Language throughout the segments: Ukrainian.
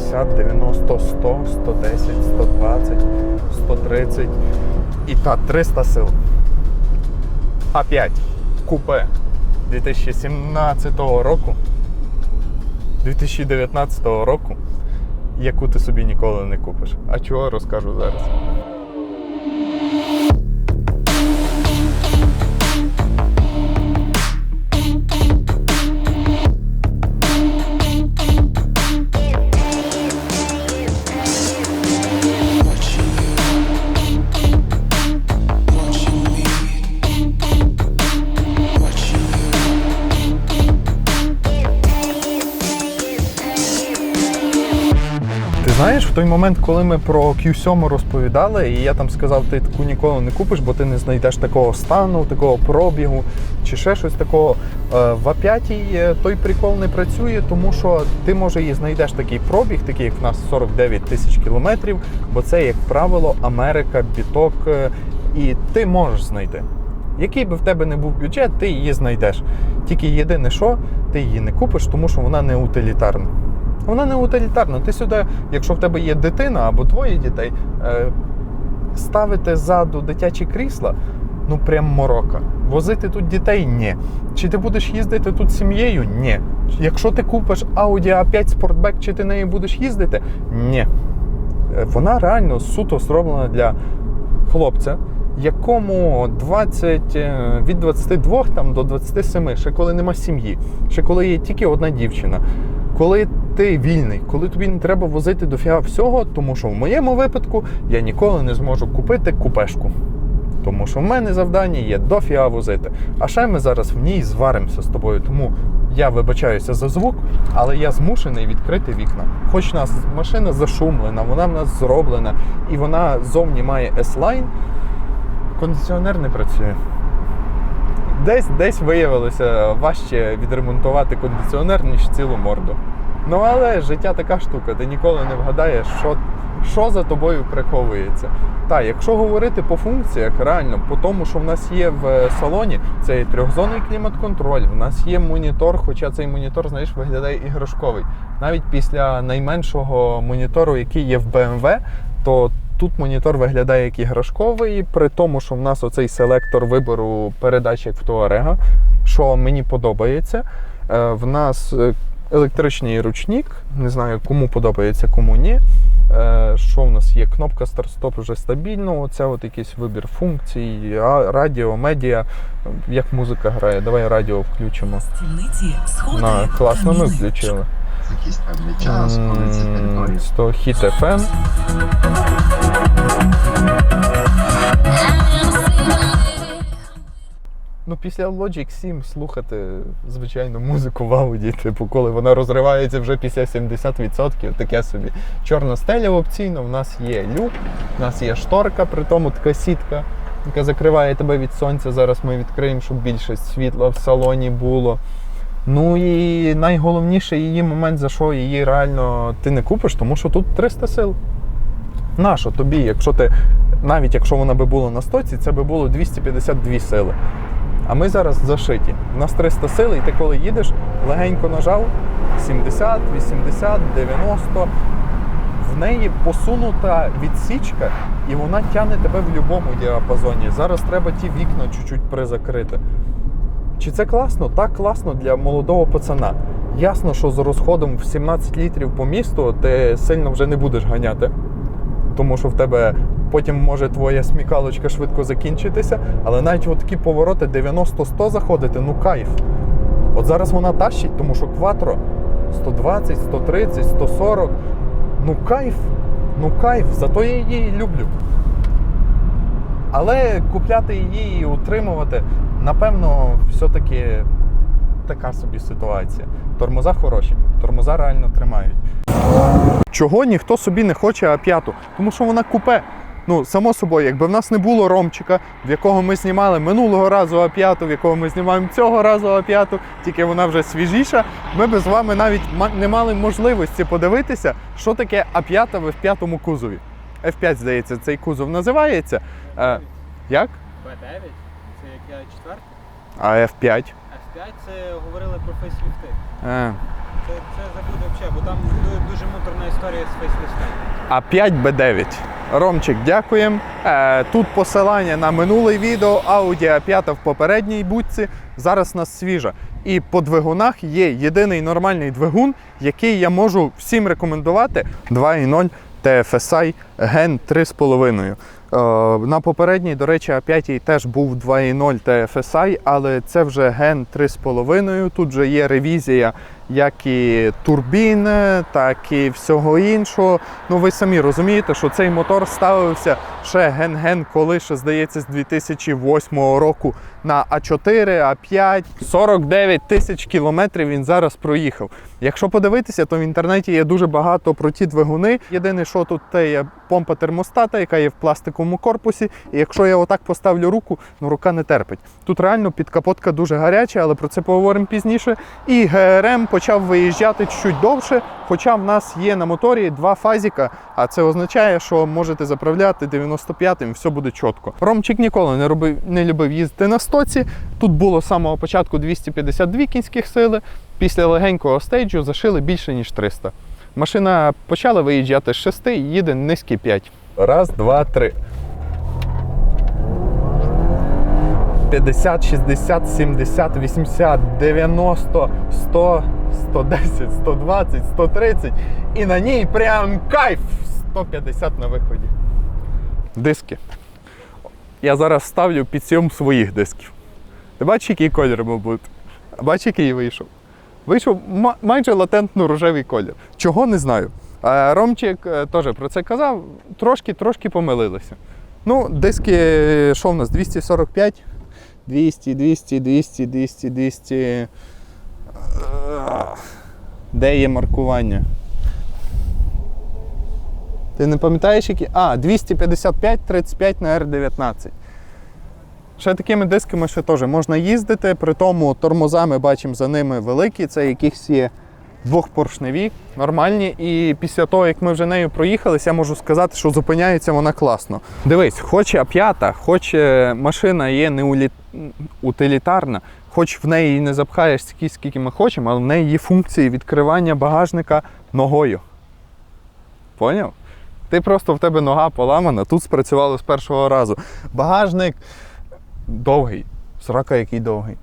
80, 90, 100, 110, 120, 130 і та 300 сил. А5 купе 2017 року, 2019 року, яку ти собі ніколи не купиш. А чого розкажу зараз. Ти знаєш, в той момент, коли ми про Q7 розповідали, і я там сказав, ти таку ніколи не купиш, бо ти не знайдеш такого стану, такого пробігу чи ще щось такого. Е, В А5 е, той прикол не працює, тому що ти може і знайдеш такий пробіг, такий як в нас 49 тисяч кілометрів, бо це, як правило, Америка, біток, е, і ти можеш знайти. Який би в тебе не був бюджет, ти її знайдеш. Тільки єдине, що ти її не купиш, тому що вона не утилітарна. Вона не утилітарна. Ти сюди, якщо в тебе є дитина або двоє дітей, е, ставити ззаду дитячі крісла, ну прям морока. Возити тут дітей ні. Чи ти будеш їздити тут сім'єю? Ні. Якщо ти купиш Audi A5 Sportback, чи ти нею будеш їздити? Ні. Е, Вона реально суто зроблена для хлопця, якому 20, е, від 22 там, до 27, ще коли нема сім'ї, ще коли є тільки одна дівчина. Коли ти вільний, коли тобі не треба возити до фіга всього, тому що в моєму випадку я ніколи не зможу купити купешку. Тому що в мене завдання є до фіга возити. А ще ми зараз в ній зваримося з тобою. Тому я вибачаюся за звук, але я змушений відкрити вікна. Хоч нас машина зашумлена, вона в нас зроблена, і вона зовні має S-Line, кондиціонер не працює. Десь десь виявилося важче відремонтувати кондиціонер, ніж цілу морду. Ну але життя така штука, ти ніколи не вгадаєш, що, що за тобою приховується. Так, якщо говорити по функціях, реально, по тому, що в нас є в салоні, це є трьохзонний клімат-контроль, в нас є монітор, хоча цей монітор, знаєш, виглядає іграшковий. Навіть після найменшого монітору, який є в BMW, то тут монітор виглядає як іграшковий, при тому, що в нас оцей селектор вибору передач як в Туарега, що мені подобається. Е, В нас е, електричний ручник, не знаю, кому подобається, кому ні. Е, Що в нас є? Кнопка старт-стоп вже стабільно. Оце от якийсь вибір функцій, радіо, медіа. Як музика грає, давай радіо включимо. Стільниці, На, класно ми включили. якийсь певний час, коли територія 100 хіт FM. Ну, після Logic 7 слухати, звичайно, музику в ауді, типу, коли вона розривається вже після 70%, таке собі. Чорна стеля опційно, в нас є люк, в нас є шторка, при тому така сітка, яка закриває тебе від сонця. Зараз ми відкриємо, щоб більше світла в салоні було. Ну і найголовніший її момент, за що її реально ти не купиш, тому що тут 300 сил. Нащо тобі, якщо ти, навіть якщо вона би була на стоці, це би було 252 сили. А ми зараз зашиті. У нас 300 сил, і ти коли їдеш, легенько нажав 70, 80, 90. В неї посунута відсічка, і вона тягне тебе в будь-якому діапазоні. Зараз треба ті вікна чуть-чуть призакрити. Чи це класно? Так класно для молодого пацана. Ясно, що з розходом в 17 літрів по місту ти сильно вже не будеш ганяти, тому що в тебе потім може твоя смікалочка швидко закінчитися, але навіть от такі повороти 90-100 заходити, ну кайф. От зараз вона тащить, тому що кватро 120, 130, 140. Ну кайф, ну кайф, зато я її люблю. Але купляти її і утримувати, напевно, все-таки така собі ситуація. Тормоза хороші, тормоза реально тримають. Чого ніхто собі не хоче А5? Тому що вона купе. Ну, само собою, якби в нас не було ромчика, в якого ми знімали минулого разу А5, в якого ми знімаємо цього разу А5, тільки вона вже свіжіша, ми би з вами навіть не мали можливості подивитися, що таке А5 в F5 кузові. F5, здається, цей кузов називається. Е, як? Б9, це як я четвертий. А F5. F5 це говорили про фейсліфти. Е, це, це забуде взагалі, бо там дуже муторна історія з фейслифтом. а 5 B9. Ромчик, дякуємо. Е, тут посилання на минуле відео, Audi A5 в попередній будці. Зараз нас свіжа. І по двигунах є єдиний нормальний двигун, який я можу всім рекомендувати. 2.0 TFSI Gen 3,5. Е, на попередній, до речі, А5 теж був 2.0 TFSI, але це вже Gen 3,5. Тут вже є ревізія як і турбіни, так і всього іншого. Ну ви самі розумієте, що цей мотор ставився ще ген-ген, коли ще здається з 2008 року на А4, А5. 49 тисяч кілометрів він зараз проїхав. Якщо подивитися, то в інтернеті є дуже багато про ті двигуни. Єдине, що тут те є помпа термостата, яка є в пластиковому корпусі. І якщо я отак поставлю руку, ну рука не терпить. Тут реально підкапотка дуже гаряча, але про це поговоримо пізніше. І ГРМ почав виїжджати чуть довше, хоча в нас є на моторі два фазіка, а це означає, що можете заправляти 95-м, все буде чітко. Ромчик ніколи не робив, не любив їздити на стоці. Тут було з самого початку 252 кінських сили. Після легенького стейджу зашили більше ніж 300. Машина почала виїжджати з 6 і їде низькі 5. Раз, два, три. 50, 60, 70, 80, 90, 100, 110, 120, 130. І на ній прям кайф! 150 на виході. Диски. Я зараз ставлю під сьом своїх дисків. Ти бачиш, який колір мав бути? Бачиш, який вийшов? Вийшов майже латентно рожевий колір. Чого не знаю. Ромчик е, теж про це казав, трошки-трошки помилилися. Ну, диски, е, що в нас? 245, 200, 200, 200, 200, 200. Де є маркування? Ти не пам'ятаєш, які? А, 255, 35 на R19. Ще такими дисками ще теж можна їздити, при тому тормоза ми бачимо за ними великі, це якісь є двохпоршневі, нормальні. І після того, як ми вже нею проїхалися, я можу сказати, що зупиняється вона класно. Дивись, хоч А5, хоч е, машина є не улі- утилітарна, хоч в неї не запхаєш стільки, скільки ми хочемо, але в неї є функції відкривання багажника ногою. Поняв? Ти просто в тебе нога поламана, тут спрацювало з першого разу. Багажник довгий, срака який довгий.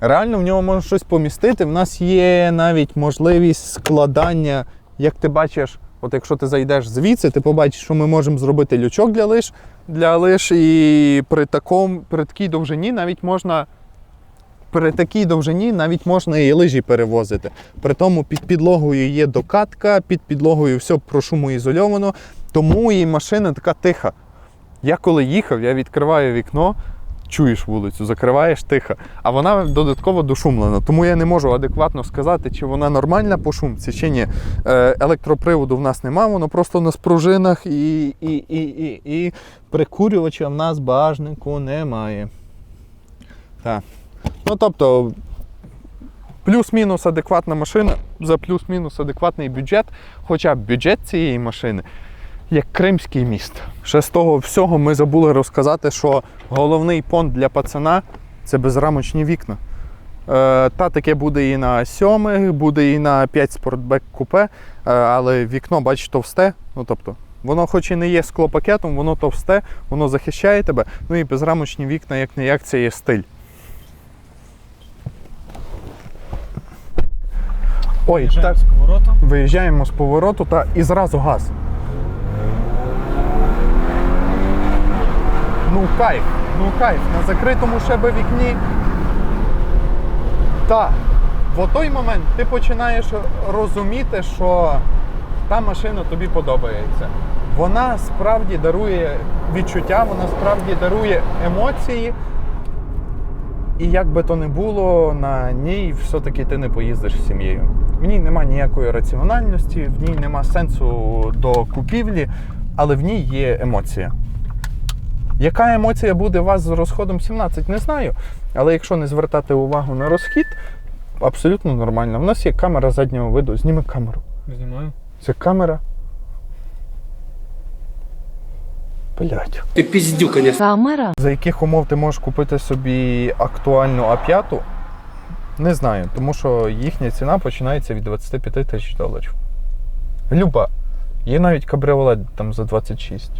Реально в нього можна щось помістити. В нас є навіть можливість складання, як ти бачиш, от якщо ти зайдеш звідси, ти побачиш, що ми можемо зробити лючок для лиш, для лиш і при, такому, при такій довжині навіть можна. При такій довжині навіть можна і лижі перевозити. При тому під підлогою є докатка, під підлогою все прошумоізольовано, тому і машина така тиха. Я коли їхав, я відкриваю вікно, чуєш вулицю, закриваєш тихо, а вона додатково дошумлена. Тому я не можу адекватно сказати, чи вона нормальна по шумці, чи ні. Е, електроприводу в нас немає, воно просто на спружинах і, і, і, і, і прикурювача в нас багажнику немає. Так. Ну тобто. Плюс-мінус адекватна машина за плюс-мінус адекватний бюджет. Хоча бюджет цієї машини як Кримський міст. Ще з того всього ми забули розказати, що головний понт для пацана це безрамочні вікна. Е, та таке буде і на сьомих, буде і на 5 спортбек купе, е, але вікно, бачиш, товсте. Ну, тобто, воно хоч і не є склопакетом, воно товсте, воно захищає тебе. Ну і безрамочні вікна, як не як, це є стиль. Ой, так, з поворотом. виїжджаємо з повороту та і зразу газ. Ну кайф, ну кайф, на закритому ще би вікні. Та, в той момент ти починаєш розуміти, що та машина тобі подобається. Вона справді дарує відчуття, вона справді дарує емоції. І як би то не було, на ній все-таки ти не поїздиш з сім'єю. В ній нема ніякої раціональності, в ній нема сенсу до купівлі, але в ній є емоція. Яка емоція буде у вас з розходом 17, не знаю. Але якщо не звертати увагу на розхід, абсолютно нормально. У нас є камера заднього виду. Зніми камеру. Знімаю. Це камера. Блять. Ты пиздюк, конечно. Камера. За яких умов ти можеш купити собі актуальну А5, Не знаю, тому що їхня ціна починається від 25 тисяч доларів. Люба. Є навіть кабріолет там за 26.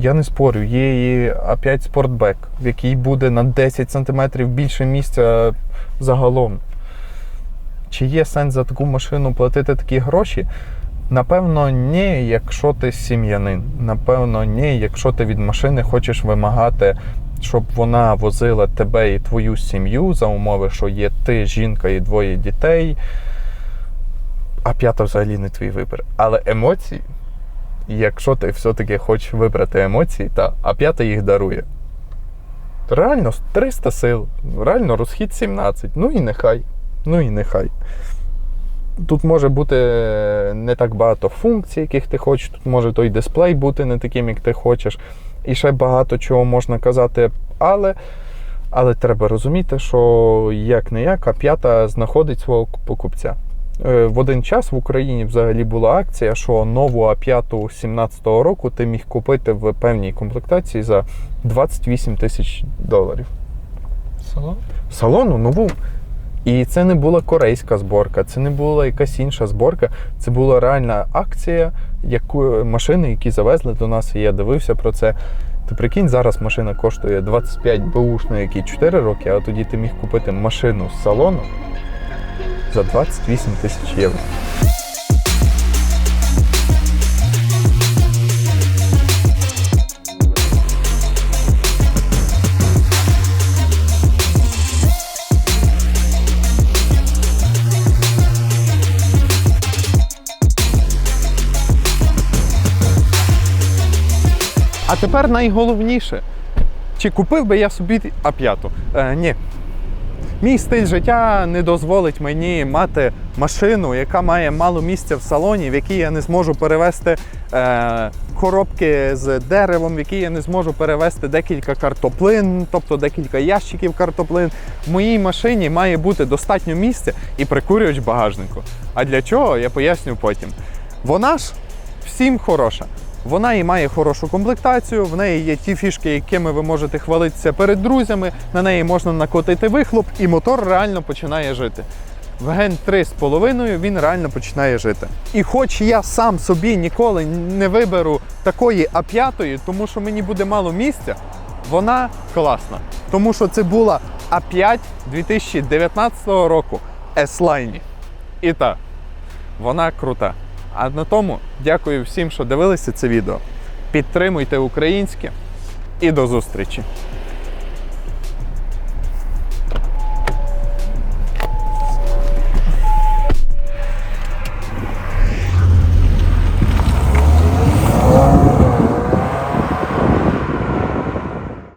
Я не спорю, є і А5 Sportback, в якій буде на 10 см більше місця загалом. Чи є сенс за таку машину платити такі гроші? Напевно, ні, якщо ти сім'янин. Напевно, ні, якщо ти від машини хочеш вимагати, щоб вона возила тебе і твою сім'ю за умови, що є ти, жінка і двоє дітей. А п'ята взагалі не твій вибір. Але емоції, якщо ти все-таки хочеш вибрати емоції, та а п'ята їх дарує. Реально 300 сил, реально розхід 17. Ну і нехай. Ну і нехай. Тут може бути не так багато функцій, яких ти хочеш. Тут може той дисплей бути не таким, як ти хочеш. І ще багато чого можна казати, але, але треба розуміти, що як не як, а п'ята знаходить свого покупця. Е, В один час в Україні взагалі була акція, що нову А5 17 року ти міг купити в певній комплектації за 28 тисяч доларів. Салон? Салону нову. І це не була корейська зборка, це не була якась інша зборка. Це була реальна акція яку, машини, які завезли до нас. І я дивився про це. Ти прикинь, зараз машина коштує 25 бушної, які 4 роки, а тоді ти міг купити машину з салону за 28 тисяч євро. А тепер найголовніше. Чи купив би я собі А5? Е, ні. Мій стиль життя не дозволить мені мати машину, яка має мало місця в салоні, в якій я не зможу перевезти е, коробки з деревом, в якій я не зможу перевезти декілька картоплин, тобто декілька ящиків картоплин. В моїй машині має бути достатньо місця і прикурювач багажнику. А для чого я поясню потім. Вона ж всім хороша. Вона і має хорошу комплектацію, в неї є ті фішки, якими ви можете хвалитися перед друзями, на неї можна накотити вихлоп, і мотор реально починає жити. В Ген 3,5 він реально починає жити. І хоч я сам собі ніколи не виберу такої А5, тому що мені буде мало місця, вона класна. Тому що це була А5 2019 року S-Line. І так, вона крута. А на тому дякую всім, що дивилися це відео. Підтримуйте українське і до зустрічі!